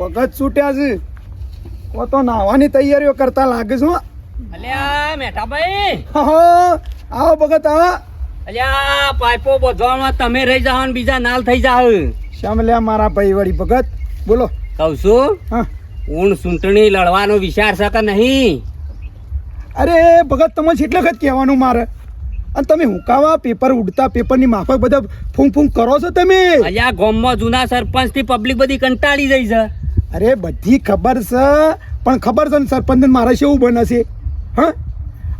ભગત છૂટ્યા છે. ઓ તો નાવાની તૈયારીઓ કરતા લાગે છું અલ્યા મેઠાભાઈ. હો આવો ભગત આવો. અલ્યા પાઇપો બધવામાં તમે રહી જાઓ ને બીજા નાલ થઈ જાવ શ્યામ મારા ભાઈ વળી ભગત બોલો. કહું છું હા. સૂંટણી લડવાનો વિચાર છે કે નહીં? અરે ભગત તમે કેટલે વખત કહેવાનું મારે. અને તમે હુંકાવા પેપર ઉડતા પેપરની માફક બધા ફૂંક ફૂંક કરો છો તમે? અલ્યા ગામમાં જૂના સરપંચથી પબ્લિક બધી કંટાળી જઈ છે. અરે બધી ખબર છે પણ ખબર છે ને સરપંચ મારે શું બને છે. હા?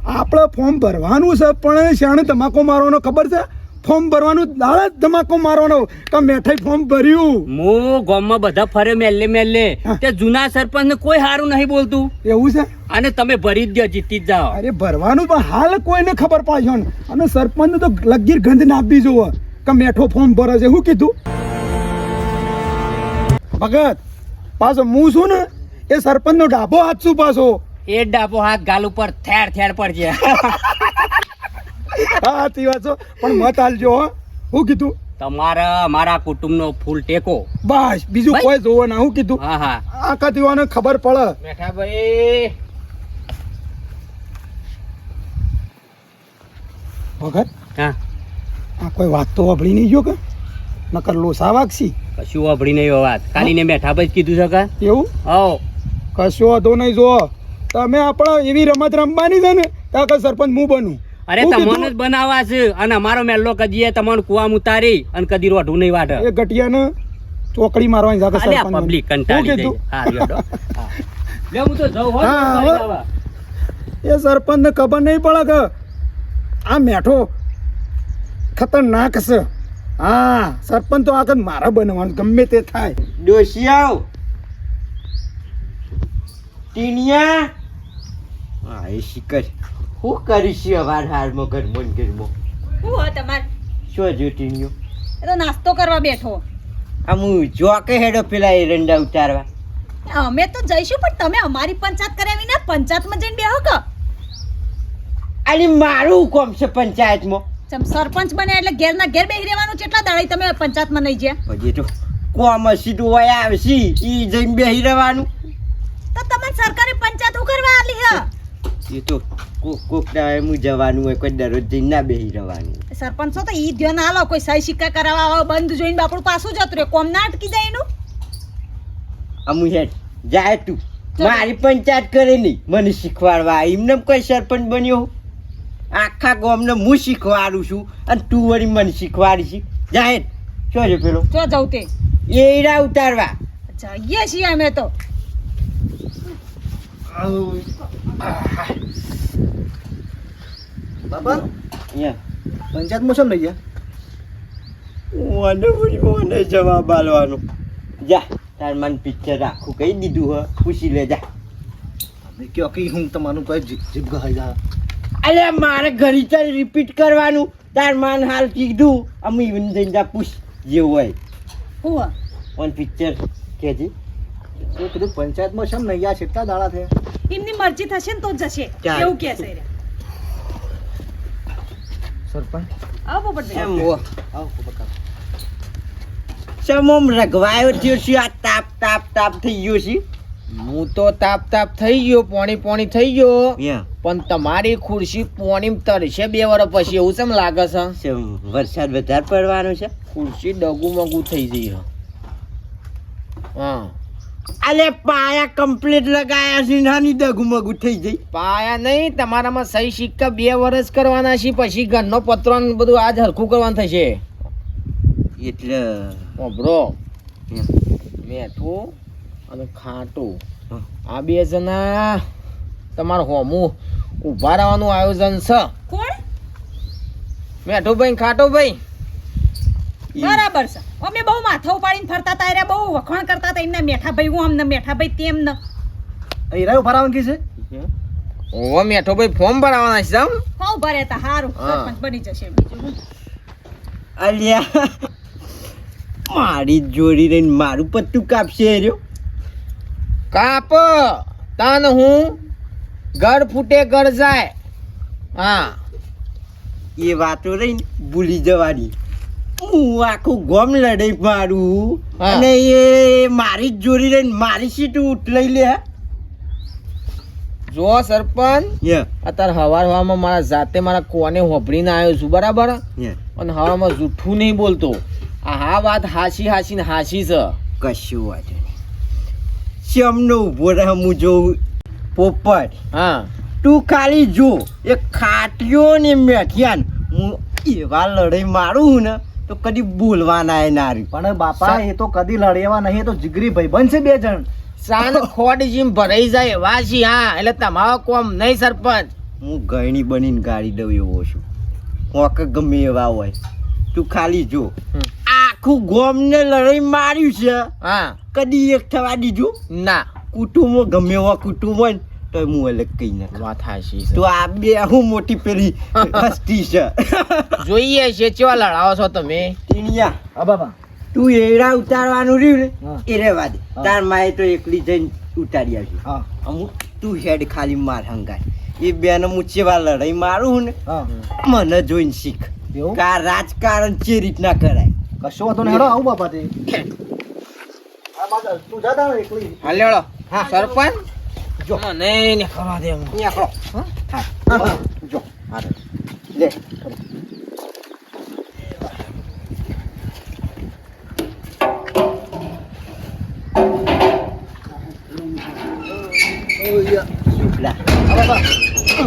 આપણે ફોર્મ ભરવાનું છે પણ શાણે ધમાકો મારવાનો ખબર છે? ફોર્મ ભરવાનું દાળ જ ધમાકો મારવાનો. કે મેઠાઈ ફોર્મ ભર્યું. હું ગામમાં બધા ફરે મેલ્લે મેલ્લે તે જૂના સરપંચ ને કોઈ સારું નહીં બોલતું. એવું છે? અને તમે ભરી જ દો જીતી જ જાઓ. અરે ભરવાનું પણ હાલ કોઈને ખબર પાડશો ને. અને સરપંચ તો લગીર ગંધ નાપી જોવો કે મેઠો ફોર્મ ભરે છે. શું કીધું? ભગત પાછો હું છું ને એ સરપંચનો ડાબો હાથ છું પાછો. એ ડાબો હાથ ગાલ ઉપર થેર થેર પડજે. હા સાચી વાત છો. પણ મત હાલજો હું. કીધું? તમારા અમારા કુટુંબનો ફૂલ ટેકો. બસ બીજું કોઈ જોવો ના શું કીધું. હા હા. આખા દીવાને ખબર પડે. મેઠાભાઈ. ભગત હા. આ કોઈ વાત તો વાપરી નહીં ગયો કે? નકર લોસા વાગશી. કશું વાપરી નહીં વાત. ખાલી ને મેઠાભાઈ જ કીધું છે કે? એવું? આવો કશું વાંધો નહીં જો. તમે આપણા એવી રમત રમવાની છે ને ત્યાં કે સરપંચ હું બનું? અરે તમને જ બનાવવા છે અને અમારો મેલ્લો કજીએ તમને કુવામાં ઉતારી અને કદી રોઢું નહીં વાટે એ ગટિયાને ચોકડી મારવાની જાગે સરપંચ પબ્લિક કંટાળી જાય હા ડો. હા. તો જઉં હો. એ સરપંચને ખબર નહીં પડે કે આ મેઠો ખતરનાક છે. હા સરપંચ તો આગળ મારા બનવાનું ગમે તે થાય. ડોશિયાઓ. ટીણિયા હા એ શિકર હું કરીશ અવાર હારમાં ઘરમાં ને ઘરમાં. શું હો તમાર? શું જો ટીણિયો એ તો નાસ્તો કરવા બેઠો. આમ હું જોકે હેડો પેલા એરંડા ઉતારવા. અમે તો જઈશું પણ તમે અમારી પંચાયત કરાવી વિના પંચાયતમાં જઈને બેહો કે? અરે મારું કોમ છે પંચાયતમાં. ચમ સરપંચ બને એટલે ઘેરના ઘેર બેહી રહેવાનું કેટલા દાડા તમે પંચાયતમાં નહીં જ્યાં? પછી તો કોમ સીધું હોય આવશે ઈ જઈને બેહી રહેવાનું. તો તમને સરકારી પંચાયત હું કરવા આલી હ? એ તો કોક કોક ટાઈમ જવાનું હોય કોઈ દરરોજ જઈને ના બેહી રહેવાનું. સરપંચો તો ઈ ધ્યાન આલો કોઈ સહી સિક્કા કરાવવા આવો બંધ જોઈને બાપડું પાછું જતું રહે. કોમ ના અટકી જાય એનું? અમુ હેડ જાય તું. મારી પંચાયત કરે નહીં મને શીખવાડવા. એમને કોઈ સરપંચ બન્યો. આખા ગામને હું શીખવાડું છું અને તું વળી મને શીખવાડીશ જાહેર શું છે પેલો? શું જવું તે. એડા ઉતારવા. જઈએ છીએ અમે તો. બાબા અહીંયા પંચાયતમાં શું લઈ ગયા? મને મને જવાબ આલવાનો જા તાર મને પિક્ચર આખું કહી દીધું હ. પૂછી લે જા કયો કે હું તમારું કોઈ જીભ ગહાઈ જા અરે મારે ઘરી ચાલ રિપીટ કરવાનું. તાર માન હાલ કીધું. અમે ઇવન જઈને જા પૂછ જેવું હોય. હું? ઓન પિક્ચર કેજી. તો કીધું પંચાયતમાં શેમ નહીં? ગયા કેટલા દાડા થયા? એમની મરજી થશે ને તો જશે. એવું કે છે સરપંચ? આવો પોપટભાઈ. એમ ઓ આવો બકા સમમ રગવાયો થયો છે? આ તાપ તાપ તાપ થઈ ગયો છે? હું તો તાપ તાપ થઈ ગયો પોણી પોણી થઈ ગયો. યા પણ તમારી ખુરશી પોણી તરશે બે વર્ષ પછી એવું કેમ લાગે છે? વરસાદ વધારે પડવાનો છે? ખુરશી ડગુ મગુ થઈ જઈ હા. અલે પાયા કમ્પ્લીટ લગાયા છે નાની ડગુ મગુ થઈ જઈ પાયા નહીં તમારામાં સહી સિક્કા બે વર્ષ કરવાના છે પછી ઘરનો પત્રો બધું આજ હરખું કરવાનું થશે. એટલે ઓબરો યા. મેઠું અને ખાટું. હા. આ બે જણા તમારું હોમું ઊભા રહેવાનું આયોજન છે. કોણ? મેઠું ભાઈ ખાટો ભાઈ બરાબર છે. અમે બહુ માથા ઉપાડીને ફરતા હતા એટલે બહુ વખાણ કરતા હતા. એમના મેઠા ભાઈ હું અમને મેઠા ભાઈ તેમ ન. એરા ઊભા ભરાવાનું કી છે? ઓવા મેઠો ભાઈ ફોર્મ ભરાવાના છે જામ હા ભરે તા હારું સરપંચ બની જશે બીજું અલ્યા મારી જોડી રહીને મારું પત્તું કાપશે રહ્યો કાપ તાન હું ઘર ફૂટે ઘર જાય. હા. એ વાતો રહી ભૂલી જવાની. હું આખું ગોમ લડાઈ મારું અને એ મારી જ જોડી રહીને મારી સીટ ઉઠ લઈ લે. જો સરપંચ યે. અત્યારે હવાર હવામાં મારા જાતે મારા કોને હોભળીને આવ્યો છું બરાબર? યે. અને હવામાં જૂઠું નહીં બોલતો. આ હા વાત હાસી હાસી ને હાસી છે. કશું વાંધો શમનો ઊભો રહે હું જોઉં પોપટ. હા. તું ખાલી જો એ ખાટ્યો ને મેઠિયાન હું એવા લડાઈ મારું ને તો કદી બોલવાના એ ના રહ્યું. પણ બાપા એ તો કદી લડેવા નહીં તો જીગરી ભાઈ બનશે બે જણ. સાન ખોડ જીમ ભરાઈ જાય એવા છી હા એટલે તમારો કોમ નહીં સરપંચ. હું ગયણી બનીને ગાડી દઉં એવો છું. કોક ગમે એવા હોય. તું ખાલી જો. આખું ગોમને લડાઈ માર્યું છે. હા. કદી એક થવા દીધું? ના. કુટુંબો ગમે એવા કુટુંબ હોય ને તો હું અલગ કઈ ના વાત છે. તો આ બે હું મોટી પેલી હસ્તી છે. જોઈએ છે ચેવા લડાવો છો તમે? ટીણિયા. હા બાબા. તું એડા ઉતારવાનું રહ્યું ને. એ રેવા દે. તાર માએ તો એકલી જઈને ઉતારી આવશે હા. અમુક તું હેડ ખાલી માર હંગાય. એ બેને હું ચેવા લડાઈ મારું ને મને જોઈને શીખ. કા રાજકારણ જે રીતના કરાય. કશો વાંધો નહીં હેડો આવું બાપા તે. તું એકલી? હા સરપંચ જો. મને ને કરવા દે હું. નીકળો હા હા, જો. હા. લે.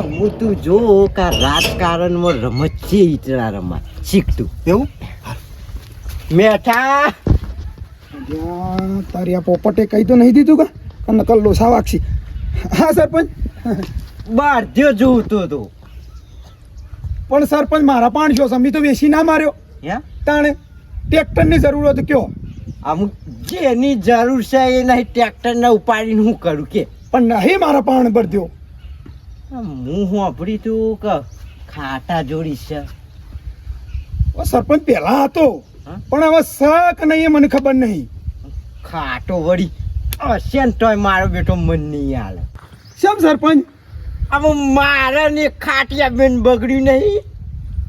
હું તું જો કા રાજકારણમાં રમત છે ઈતરા રમત. શીખતું એવું? મેઠા. તારી આ પોપટે કહી તો નહીં દીધું કા? નકલ લોસા વાગશી. હા સરપંચ? બાર જો જોતો તો પણ સરપંચ મારા પાંચસો સમી તો વેસી ના માર્યો. હે? તાણે ટ્રેક્ટરની જરૂર હતી કયો? અમુક જેની જરૂર છે એ નહીં ટ્રેક્ટરને ઉપાડીને હું કરું કે? પણ નહીં મારા પાણ ભરદ્યો. હું હોંભળી તું કે ખાટા જોડી છે. સરપંચ પહેલા હતો. પણ હવે શક નહીં મને ખબર નહીં. ખાટો વળી. હશે ને તોય મારો બેટો મન નહીં હાલે. શેમ સરપંચ? હવે મારે ને ખાટિયા બેન બગડ્યું નહીં.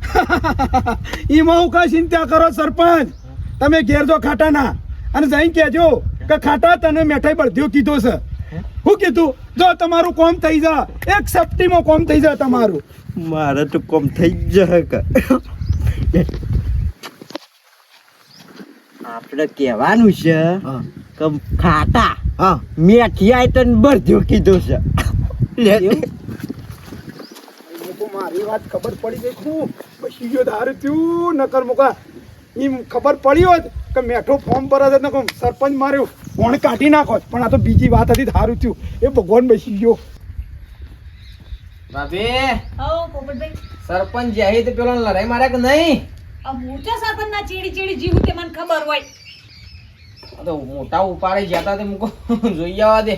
એમાં હું કઈ ચિંતા કરો સરપંચ. તમે ઘેર જો ખાટા ના અને જઈ કહેજો કે ખાટા તને મેઠાઈ બળધ્યો કીધો છે. હું? કીધું જો તમારું કોમ થઈ જા. એક સપ્ટીમાં કોમ થઈ જાય તમારું. મારે તો કોમ થઈ જ આપણે કહેવાનું છે કે ખાટા હા. મેઠિયા તને બરધ્યો કીધું છે. લે. મારી વાત ખબર પડી ગઈ ખૂબ પછી ગયો ધારે થયું નકર મુકા એમ ખબર પડી હોત કે મેઠો ફોર્મ પર જ નકો સરપંચ માર્યો કોણ કાઢી નાખો પણ આ તો બીજી વાત હતી ધારું થયું. એ ભગવાન બેસી ગયો. ભાભી સરપંચ જાય તો પેલો લડાઈ માર્યા કે નહીં? મોટો સરપંચ ના ચીડી ચીડી જીવું તે મને ખબર હોય. તો મોટા ઉપાડે જતા તે મૂકો. જોઈ આવવા દે.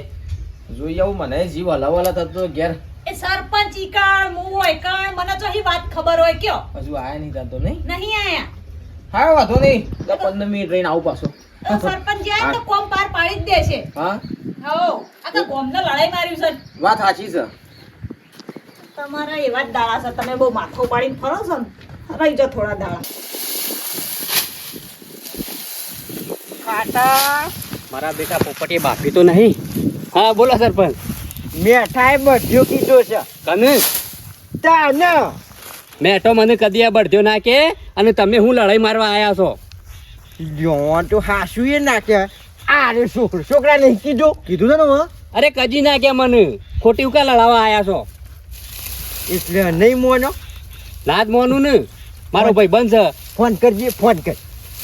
જોઈ આવું મને જીવ હલાવવાલા થતો ઘેર. એ સરપંચ ઈ મુ હોય કાણ મને તો હી વાત ખબર હોય કયો. હજુ આયા નહીં થતો નહીં? નહીં આયા. હા વાંધો નહીં. તો પંદર મિનિટ રહીને આવું પાછો. સરપંચ જાય તો કોમ પાર પાડી જ દેશે હા? હો આ તો ગોમને લડાઈ માર્યું છે. વાત સાચી છે. તમારા એવા જ દાડા છે તમે બહુ માથો પાડીને ફરો છો ને. રહી જાઓ થોડા દાડા કાટા મારા બેટા પોપટીએ બાફી તો નહીં. હા બોલો સરપંચ. મેઠાએ બરધ્યો કીધો છે. કને? તાને. મેઠો મને કદી આ બળદ્યો નાખે અને તમે હું લડાઈ મારવા આયા છો? જોવા તો હાસુ એ નાખે. આરે છોકરો છોકરા નહીં કીધું? કીધું ને અરે કજી નાખ્યા મને. ખોટી ઉકા લડાવવા આવ્યા છો? એટલે નહીં મોનો. ના જ મોનું ને? મારો ભાઈ બંધ છે. ફોન કરજે ફોન કર.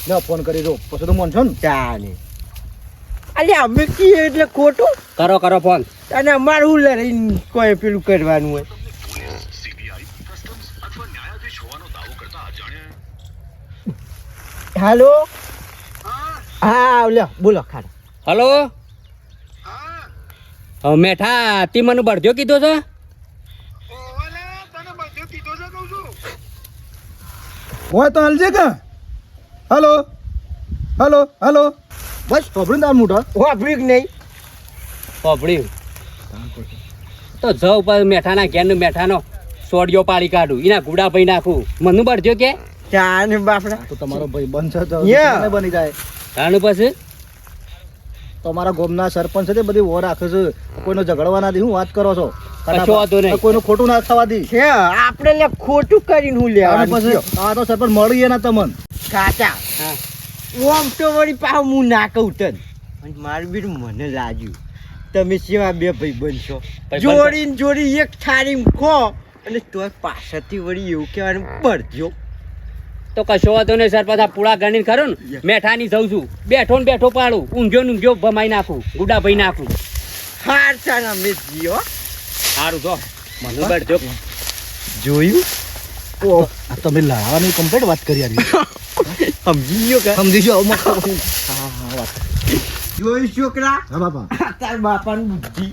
લે ફોન કરી દો પછી તો મન છો ને? ચાલે અલ્યા અમે કીએ એટલે ખોટું? કરો કરો ફોન. અને અમારે હું લઈને કોઈ પેલું કરવાનું હોય? હાલો? હા લ્યો બોલો ખાડા. હલો? હા મેઠા તી મને બળદ્યો કીધો છે? હોય તો હાલજે કે? હલો? હલો? હલો? બસ ખબર તાર મોટા વાપર્યું કે નહીં? પોપડ્યું તો જવ ઉપર મેઠાના ઘેરનું મેઠાનો સોડિયો પાડી કાઢું. એના ગુડા ભાઈ નાખું. મનું બળજો કે? ચાને બાપડા? તો તમારો ભાઈ બંધ છે તો મને બની જાય. તાણું પછી? તમારા ગામના સરપંચ છે તે બધી વો રાખે છે. કોઈનો ઝઘડવા ના હું વાત કરો છો? કશો વાંધો નહીં. કોઈનું ખોટું ના થવા દી. છે આપણે લે ખોટું કરીને હું લેવાનું પછી આ તો સરપંચ મળી ના તમન. કાચા ઓમ તો વળી પાછું હું ના કહું તન. મારું બીર મને લાગ્યું તમે સેવા બે ભાઈ બનશો. જોડીને જોડી એક થાળી ખો અને તો પાછળથી વળી એવું કહેવાનું પડજો તો કશો વાંધો નહીં સર પાછા પૂળા ગણીને ખરો ને મેઠાની જઉં છું. બેઠો ને બેઠો પાડું ઊંઘ્યો ને ઊંઘ્યો ભમાઈ નાખું ગુડા ભાઈ નાખું. હાર ચાલ મેં જીઓ. સારું જો મને જો જોયું? ઓ. આ તમે લાવવાની કમ્પ્લીટ વાત કરી યાર સમજી ગયો કે? સમજી ગયો હા હા વાત. જોઈ છોકરા? હા બાપા. તાર બાપાની બુદ્ધિ.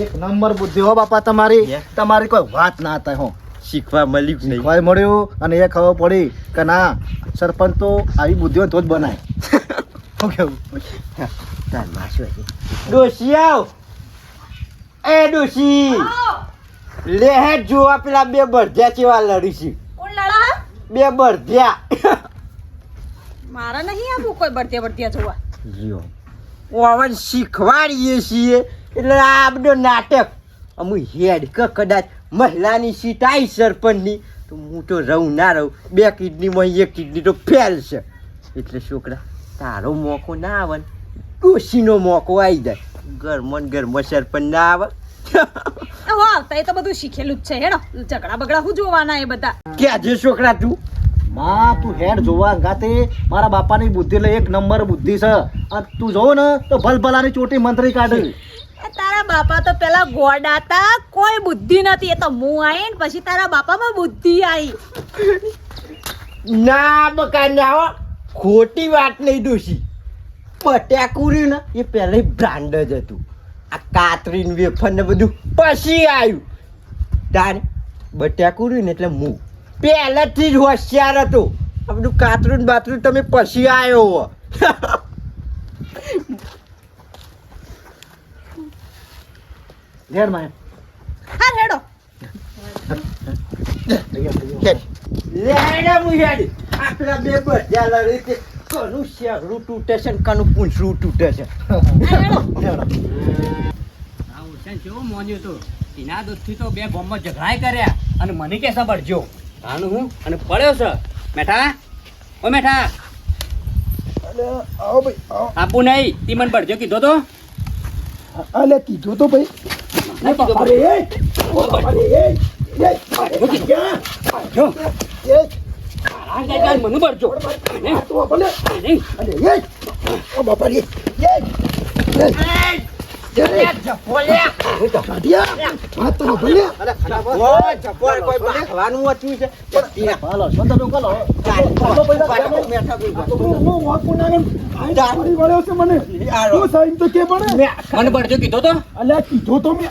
એક નંબર બુદ્ધિ હો બાપા તમારી. તમારી કોઈ વાત ના થાય હો. શીખવા મળ્યું નહીં? શીખવાય મળ્યું અને એ ખબર પડી કે ના સરપંચ તો આવી બુદ્ધિ હોય તો જ બનાય. શું કેવું? તાર માસુ ડોશી આવ. એ ડોશી લે હે જોવા પેલા બે બળધ્યા જેવા લડી છે કોણ લડા? બે બળધ્યા. મારા નહીં આવું કોઈ બળદિયા બળદિયા જોવા. જીઓ ઓવન શીખવાડીએ છીએ એટલે આ બધો નાટક. અમુ હેડ કે કદાચ મહિલાની સીટ આવી સરપંચની તો હું તો રહું ના રહું. બે કિડનીમાં એક કિડની તો ફેલ છે. એટલે છોકરા તારો મોકો ના આવે ને ડોશીનો મોકો આવી જાય. ઘરમાં ગરમ ઘરમાં સરપંચ ના આવે. હો એ તો બધું શીખેલું જ છે હેડો. ઝઘડા બગડા હું જોવાના એ બધા? છે છોકરા તું? માં તું હેડ જોવા ગાતે. મારા બાપાની બુદ્ધિ એટલે એક નંબર બુદ્ધિ છે. અને તું જોવો ને તો ભલભલાની ચોટી મંત્રી કાઢે. તારા બાપા તો પેલા ગોડા હતા કોઈ બુદ્ધિ નથી. એ તો હું આવી ને પછી તારા બાપામાં બુદ્ધિ આવી. ના બકા ના ખોટી વાત નહીં દોશી પટ્યા કુરી ને એ પહેલા બ્રાન્ડ જ હતું. આ કાતરીન વેફર ને બધું પછી આવ્યું તારે બટ્યા રહ્યું ને એટલે હું પહેલેથી જ હોશિયાર હતો. આ બધું કાતરું બાતરું તમે પછી આવ્યો હો. હેડ. માં હા હેડો લેડે મુહેડ આપણા બે બધા લડે કનું રૂ તૂટે છે ને કનું રૂ તૂટે છે. હા, ઓળખાણ તો એના દોસ્તથી તો બે બોમ્બમાં ઝઘડાય કર્યા અને મને કે સબડજો તાનું હું? અને પડ્યો છે. મેઠા? ઓ મેઠા. આવો ભાઈ આવો. આપું નહીં. તી મને પડજો કીધો તો. અલે કીધું તો ભાઈ. ના કીધો અરે એ ઓ એ એ જો. એ આ જાય મને ભરજો તું ભલે. નહીં અને એ ઓ કીધો તો. અલ્યા કીધો તો મેં.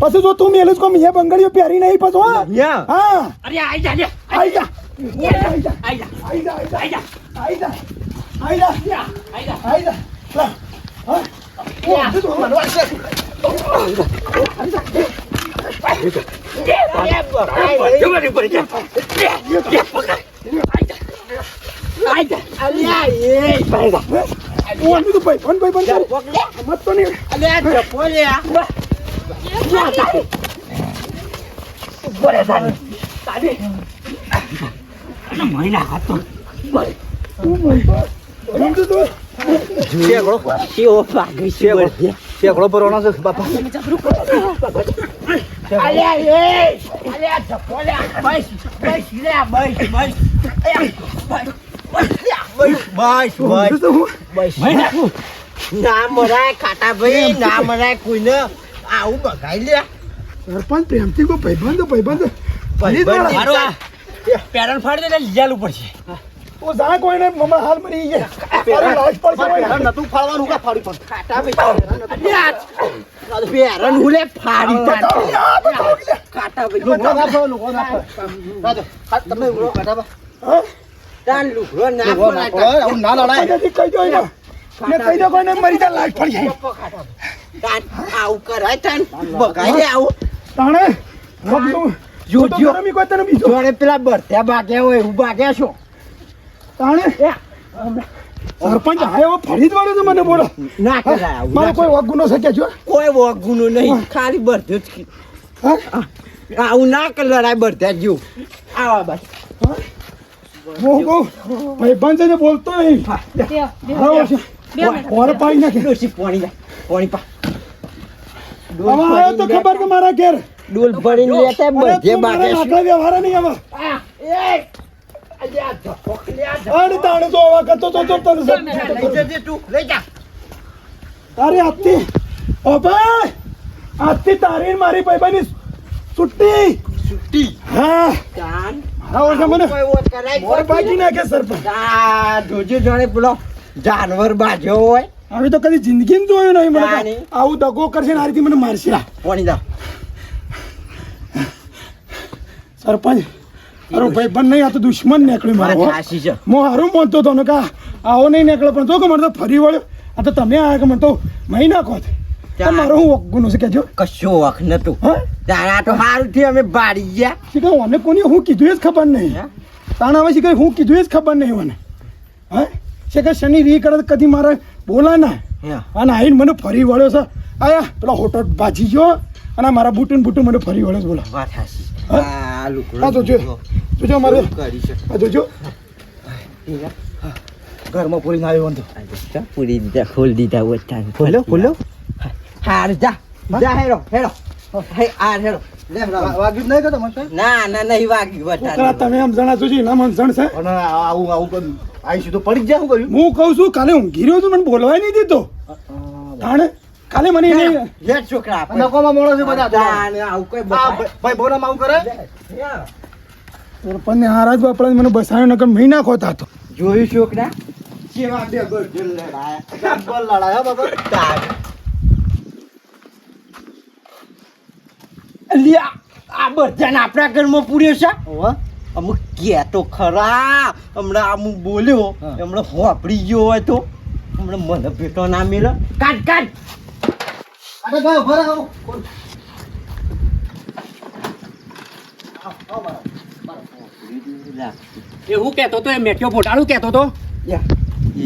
પછી જો તું મેલું કોમ એ બંગડીઓ પહેરી નહીં પછી હો. હા અરે આઈ જા લે આઈ જા આઈ જા આઈ જા આઈ જા આઈ જા આઈ જા આઈ જા આઈ જા આઈ જા આઈ જા. હા ઓ, તું માનવા છે. પડજો મને પડજો આઈ જા અલ્યા એ ભાઈ ભાઈ મત તો નહીં અલ્યા શેકડો ભરવાનો છે બાપા ના મરાય ખાટા ભાઈ ના મરાય કોઈને. આવું બગાઈ લે સરપંચ પ્રેમથી કોઈ ભાઈબંધો આ પેરણ ફાડી દે લીજાલું પડશે ઓ જા કોઈને મમા હાલ મરી ગયા પેરણ લાજ પડશે નતું ફાડવાનું કા ફાડી પણ કાટા બે યાર પેરણ હુલે ફાડી કાટા કાટા બે લોકો ના ફાવ લોકો ના ફાવ તમે ઉરો કાટા બા દાન લુગરો ના ફાવ ના લડાય કહી દો ને કહી દો કોઈને મરી જા લાજ પડી જાય આવું કરાય તાન. બગાઈ આવું. તાણે તું જો, જો. તો કોઈ તને બીજો. જોડે પેલા બરત્યા બાગ્યા હોય એવું બાગ્યા છો. તાણે સરપંચ આયો ફરી જ વાળો તો મને બોલો. ના કરાય મારો કોઈ વાગ ગુનો છે કે જો કોઈ વગુનો નહીં ખાલી બરધ્યો જ આવું ના કર લડાય બરધ્યા જેવું. આવા બસ. હું? ભાઈ બંધ છે બોલતો નહીં. બે બે છે. બે જા પોણી તો ખબર કે મારા ઘેર. ડોલ લેતા બધે તું મારા વ્યવહાર નહીં આવે અરે તાણે તો આવા કરતો તો તો તને છે લઈ જજે તું તારી મારી ભાઈબાની છુટ્ટી છૂટી હા. કાન મારા ઓળખે મને. મોર બાકી નાખે સરપંચ. આ જોજે જાણે પેલો જાનવર બાજ્યો હોય. હવે તો કદી જિંદગીમાં જોયું નહીં મને આવું દગો કરશે ને આ રીતે મને મારશે. આ. સરપંચ અરે ભાઈ પણ નહીં આ તો દુશ્મન નીકળ્યું મારે છે. હું હારું માનતો હતો ને કા આવો નહીં નીકળે પણ તો કે મને તો ફરી વળ્યો. આ તો તમે આયા કે મને તો મહી નાખો મારો હું ગુનો છે કેજો કશો વખ નતું. તારા તો હારું થી અમે બાળી ગયા શીખા મને કોની હું કીધું જ ખબર નહીં? તાણા હવે શીખા હું કીધું જ ખબર નહીં મને. હા? શીખા શનિ રી કરે કદી મારે બોલા ના. હે. અને આઈને મને ફરી વળ્યો છે. આયા પેલા હોટલ બાજી ગયો અને આ મારા બુટન બુટુન મને ફરી વળ્યો બોલા. વાત હા? જોજો જો. જોજો મારે. હા જોજો ઘરમાં પૂરીને આવ્યો હતો. પૂરી દીધા ખોલ દીધા ઓછા. ખોલો ખોલો હાર જા. જા હેરો હેરો હેરો હેરો. વાગ્યું નહીં ના ના નહીં વાગ્યું તમે આમ જણા જોજો ના મન જણશે અને આવું આવું બધું આવીશું તો પડી જ શું કર્યું? હું કહું છું કાલે ઊંઘી રહ્યો છું મને બોલવા નહીં દીધો. તાણે કાલે મને એને જે છોકરા. નકોમાં મોણો છે બધા તાણે આવું કોઈ. ભાઈ- બોરામાં આવું કરે? સરપંચને હારાજ બાપડા મને બસાયો નકર મહી નાખો તા તો જોયું છોકરા? કેવા બે ગરજન લડાયા બોલ લડાયા બાબા. લ્યા આ બધાને આપણા ઘરમાં પૂર્યો છે. અમુક કે તો ખરા. હમણાં અમુક બોલ્યો. હમણાં હોપડી ગયો હોય તો. હમણાં મને ભેટો ના મેલો. કાઢ કાઢ. અરે ભાઈ રહો. બોલ. કહેતો તો એ મેઠિયો ફોટાડું કહેતો તો.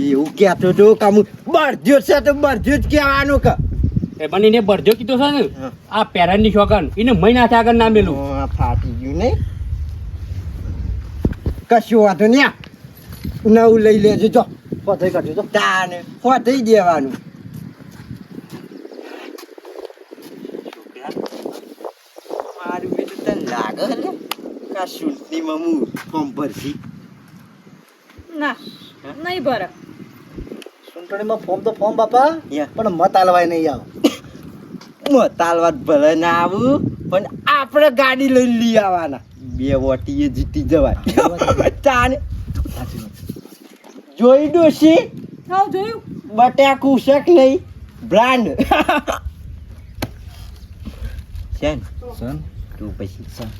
એવું કહેતો તો કામ બળદ્યો છે તો બળદ્યો જ કહેવાનું કે. એ બનીને બરજો કીધો છે ને. આ પેરનની શોખન એને મહિના આગળ ના મેલું. ફાટી ગયું નહીં. કશું વાંધો નહીં આ. નવું લઈ લેજો જો. પથારી કાઢજો તો. તાને ફોટી દેવાનું. મારું બેટું તને લાગે કા હું ફોર્મ ભરશી ના નહીં ભરે. ચૂંટણીમાં ફોર્મ તો ફોર્મ બાપા. યા. પણ મત આલવાય નહીં આવ. મતાલવાત ભલે ના આવું પણ આપણે ગાડી લઈ લઈ આવવાના. બે વોટીએ જીતી જવાય. તાને જોઈ ડોશી હા જોયું. બટાકું કુશક નહીં બ્રાન્ડ. શેન તું પછી. શેન